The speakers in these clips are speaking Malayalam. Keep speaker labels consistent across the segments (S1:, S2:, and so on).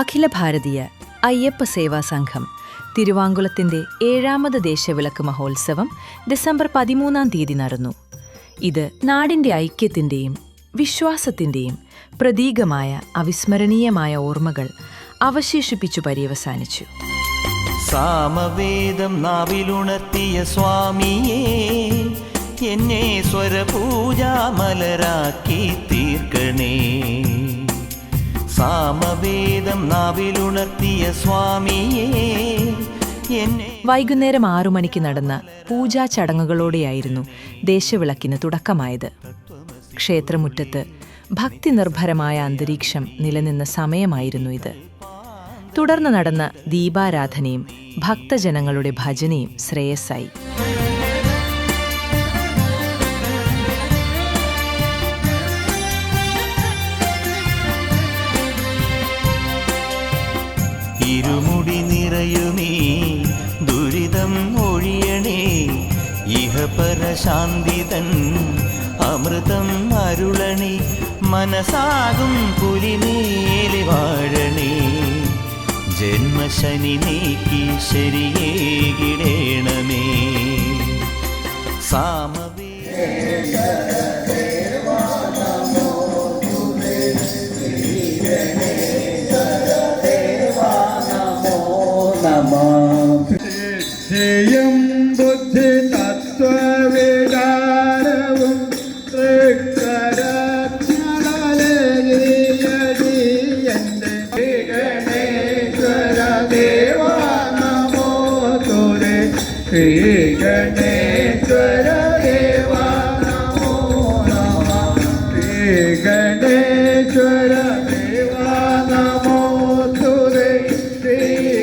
S1: അഖില ഭാരതീയ അയ്യപ്പ സേവാ സംഘം തിരുവാങ്കുളത്തിന്റെ ഏഴാമത് ദേശവിളക്ക് മഹോത്സവം ഡിസംബർ പതിമൂന്നാം തീയതി നടന്നു. ഇത് നാടിന്റെ ഐക്യത്തിന്റെയും വിശ്വാസത്തിന്റെയും പ്രതീകമായ അവിസ്മരണീയമായ ഓർമ്മകൾ അവശേഷിപ്പിച്ചു പര്യവസാനിച്ചു.
S2: സാമവേദം നാവിലുണർത്തിയ സ്വാമിയേ എന്നെ സ്വരപൂജാമലരാക്കി തീർക്കണേ.
S1: വൈകുന്നേരം ആറു മണിക്ക് നടന്ന പൂജാ ചടങ്ങുകളോടെയായിരുന്നു ദേശവിളക്കിന് തുടക്കമായത്. ക്ഷേത്രമുറ്റത്ത് ഭക്തി നിർഭരമായ അന്തരീക്ഷം നിലനിന്ന സമയമായിരുന്നു ഇത്. തുടർന്ന് നടന്ന ദീപാരാധനയും ഭക്തജനങ്ങളുടെ ഭജനയും ശ്രേയസ്സായി.
S2: ഇഹപരശാന്തിതൻ അമൃതം അരുളണി മനസാകും പുലിമേലി വാഴണി. ജന്മശനി നീക്കി ശരിയേകിടേണമേ. സാമവേ
S3: ശ്രീ ഗണേശ്വര ദേവ നമോ നമ ശ്രീ ഗണേശ്വര ദേവ നമോ തുരേ ശ്രീ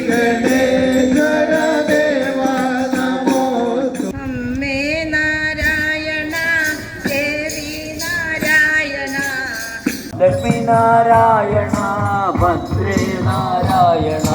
S3: ഗണേശ്വര ദേവ നമോ
S4: അമ്മേ നാരായണ ദേവി നാരായണ.
S5: ലക്ഷ്മി നാരായണ ഭദ്രേ നാരായണ.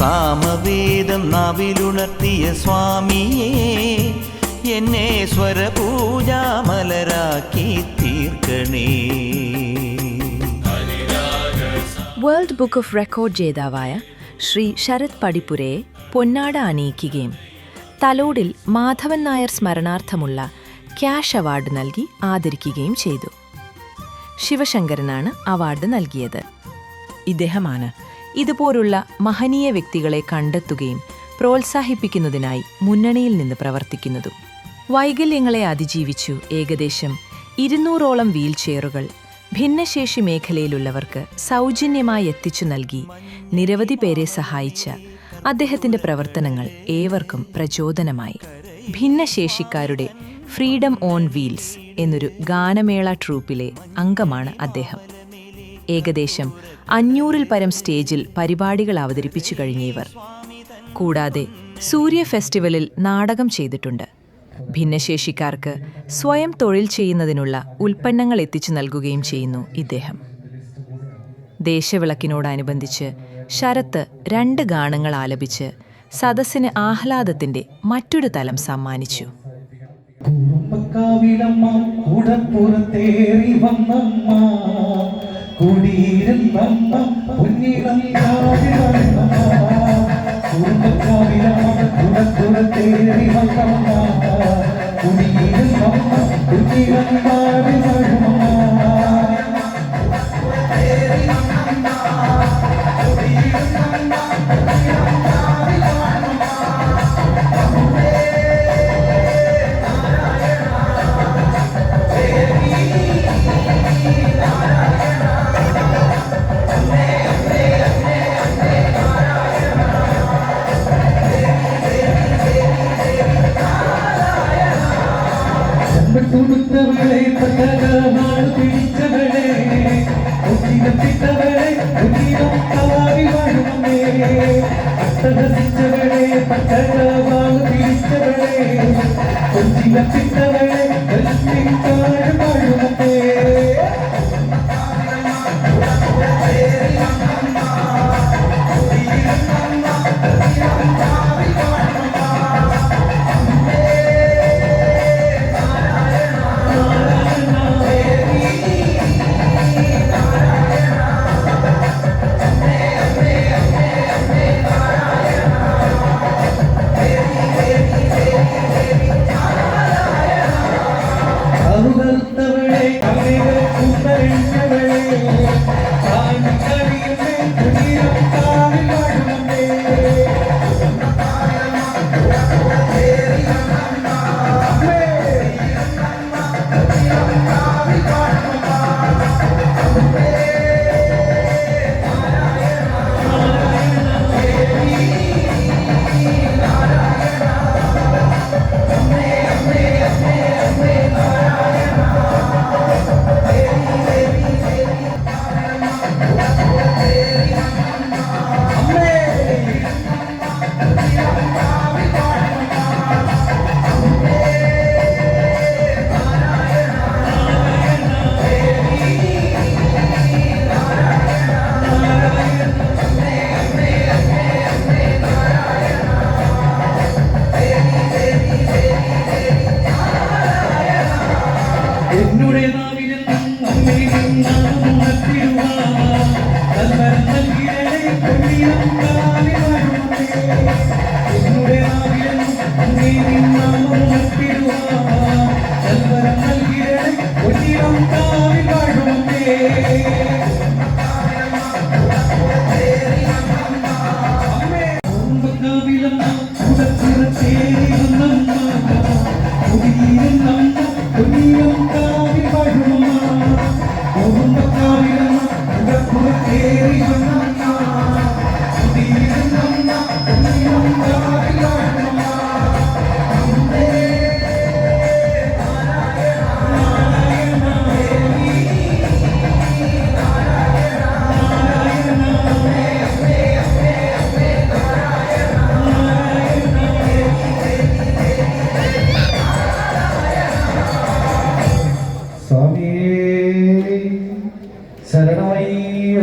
S2: സാമവേദം നാവിലുണർത്തിയ സ്വാമിയേ എന്നെ സ്വരപൂജാമലരാക്കി തീർക്കണേ.
S1: വേൾഡ് ബുക്ക് ഓഫ് റെക്കോർഡ് ജേതാവായ ശ്രീ ശരത് പടിപ്പുരയെ പൊന്നാട അണിയിക്കുകയും തലോടിൽ മാധവൻ നായർ സ്മരണാർത്ഥമുള്ള ക്യാഷ് അവാർഡ് നൽകി ആദരിക്കുകയും ചെയ്തു. ശിവശങ്കരനാണ് അവാർഡ് നൽകിയത്. ഇദ്ദേഹമാണ് ഇതുപോലുള്ള മഹനീയ വ്യക്തികളെ കണ്ടെത്തുകയും പ്രോത്സാഹിപ്പിക്കുന്നതിനായി മുന്നണിയിൽ നിന്ന് പ്രവർത്തിക്കുന്നതും. വൈകല്യങ്ങളെ അതിജീവിച്ചു ഏകദേശം ഇരുന്നൂറോളം വീൽചെയറുകൾ ഭിന്നശേഷി മേഖലയിലുള്ളവർക്ക് സൗജന്യമായി എത്തിച്ചു നൽകി നിരവധി പേരെ സഹായിച്ച അദ്ദേഹത്തിന്റെ പ്രവർത്തനങ്ങൾ ഏവർക്കും പ്രചോദനമായി. ഭിന്നശേഷിക്കാരുടെ ഫ്രീഡം ഓൺ വീൽസ് എന്നൊരു ഗാനമേള ട്രൂപ്പിലെ അംഗമാണ് അദ്ദേഹം. ഏകദേശം അഞ്ഞൂറിൽ പരം സ്റ്റേജിൽ പരിപാടികൾ അവതരിപ്പിച്ചു കഴിഞ്ഞവർ കൂടാതെ സൂര്യ ഫെസ്റ്റിവലിൽ നാടകം ചെയ്തിട്ടുണ്ട്. ഭിന്നശേഷിക്കാർക്ക് സ്വയം തൊഴിൽ ചെയ്യുന്നതിനുള്ള ഉൽപ്പന്നങ്ങൾ എത്തിച്ചു നൽകുകയും ചെയ്യുന്നു ഇദ്ദേഹം. ദേശവിളക്കിനോടനുബന്ധിച്ച് ശരത്ത് രണ്ട് ഗാനങ്ങൾ ആലപിച്ച് സദസ്സിന് ആഹ്ലാദത്തിന്റെ മറ്റൊരു തലം സമ്മാനിച്ചു.
S6: കുറുമ്പക്കാവിലമ്മ കൂടപ്പുറത്തേറി വന്നമ്മ കുടിയിരുന്നമ്മ പൊന്നിടം കാവിലമ്മ കുറുമ്പക്കാവിലമ്മ കൂടപ്പുറത്തേറി വന്നമ്മ കുടിയിരുന്നമ്മ പൊന്നിടം കാവിലമ്മ കൊടുത്തവളെ അട്ടഹസിച്ചവളെ പതകമാണ് പിടിച്ചവളെ കാട്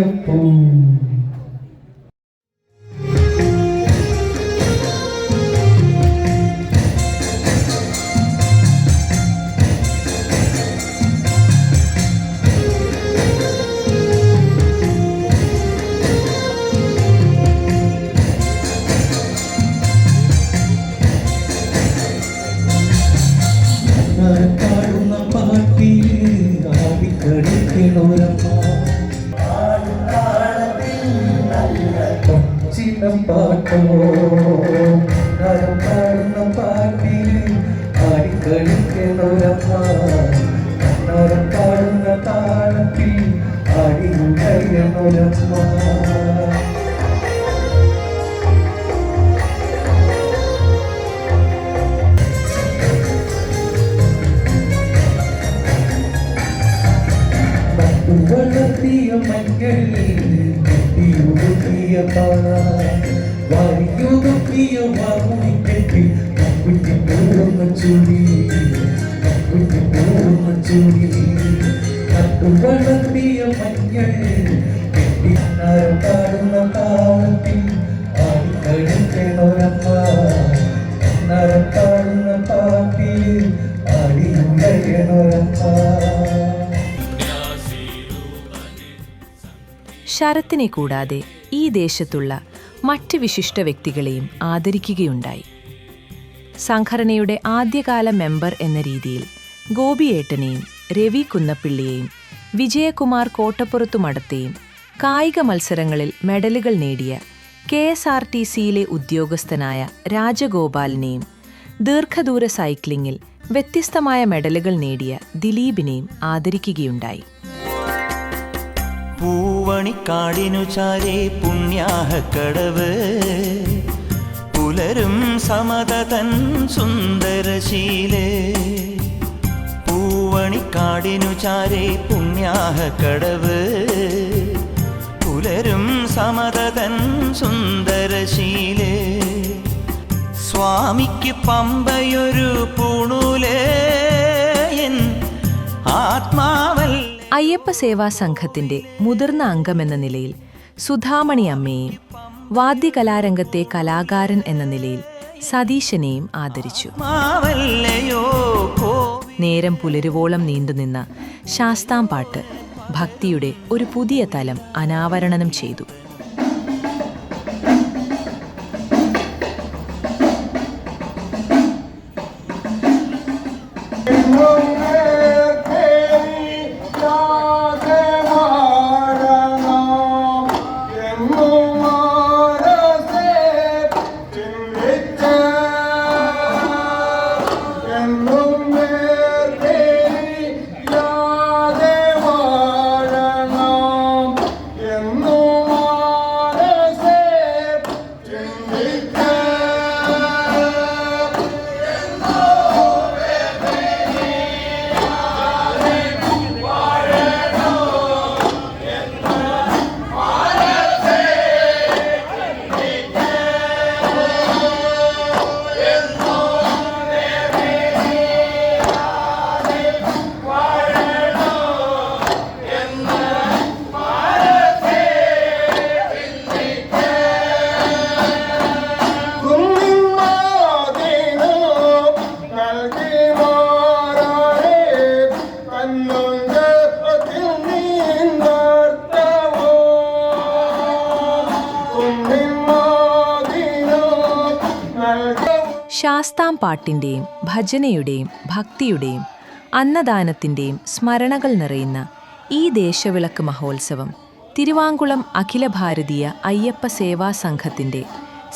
S6: ശരണമയ്യപ്പൂ പാടുന്ന പാട്ടിൽ ആടിക്കടിക്കണോരമ്മ ആയിരം പാട്ടോ നരം പാടുന്ന പാട്ടിൽ ആടിക്കളിക്കുന്നൊരമ്മ നരം പാടുന്ന താളത്തിൽ ആടി കഴിയുന്നൊരമ്മ വളർത്തിയ മഞ്ഞൾ കെട്ടിയൊതുക്കിയ പാറ. വളർത്തിയ മഞ്ഞൾ. പാടുന്ന താളത്തിൽ ആടിക്കളിക്കണൊരമ്മ നരം പാടുന്ന പാട്ടിൽ
S1: ശരത്തിനെ കൂടാതെ ഈ ദേശത്തുള്ള മറ്റ് വിശിഷ്ട വ്യക്തികളെയും ആദരിക്കുകയുണ്ടായി. സംഘടനയുടെ ആദ്യകാല മെമ്പർ എന്ന രീതിയിൽ ഗോപിയേട്ടനെയും രവി കുന്നപ്പിള്ളിയെയും വിജയകുമാർ കോട്ടപ്പുറത്തു മടത്തെയും കായിക മത്സരങ്ങളിൽ മെഡലുകൾ നേടിയ കെ എസ് ആർ ടി സിയിലെ ഉദ്യോഗസ്ഥനായ രാജഗോപാലിനെയും ദീർഘദൂര സൈക്ലിംഗിൽ വ്യത്യസ്തമായ മെഡലുകൾ നേടിയ ദിലീപിനെയും ആദരിക്കുകയുണ്ടായി.
S2: പൂവണിക്കാടിനു ചാരേ പുണ്യാഹക്കടവ് പുലരും സമതതൻ സുന്ദരശീലേ. പൂവണിക്കാടിനു ചാരേ പുണ്യാഹക്കടവ് പുലരും സമതതൻ സുന്ദരശീലേ. സ്വാമിക്ക് പമ്പയൊരു പൂണൂലേ. ആത്മാവല്ല
S1: അയ്യപ്പ സേവാ സംഘത്തിന്റെ മുതിർന്ന അംഗമെന്ന നിലയിൽ സുധാമണി അമ്മയെയും വാദ്യകലാരംഗത്തെ കലാകാരൻ എന്ന നിലയിൽ സതീശനെയും ആദരിച്ചു. നേരം പുലരുവോളം നീണ്ടുനിന്ന ശാസ്താംപാട്ട് ഭക്തിയുടെ ഒരു പുതിയ തലം അനാവരണം ചെയ്തു. ശാസ്താം പാട്ടിന്റെയും ഭജനയുടെയും ഭക്തിയുടെയും അന്നദാനത്തിന്റെയും സ്മരണകൾ നിറയുന്ന ഈ ദേശവിളക്ക് മഹോത്സവം തിരുവാങ്കുളം അഖില ഭാരതീയ അയ്യപ്പ സേവാ സംഘത്തിന്റെ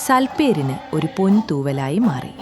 S1: സൽപ്പേരിന് ഒരു പൊൻതൂവലായി മാറി.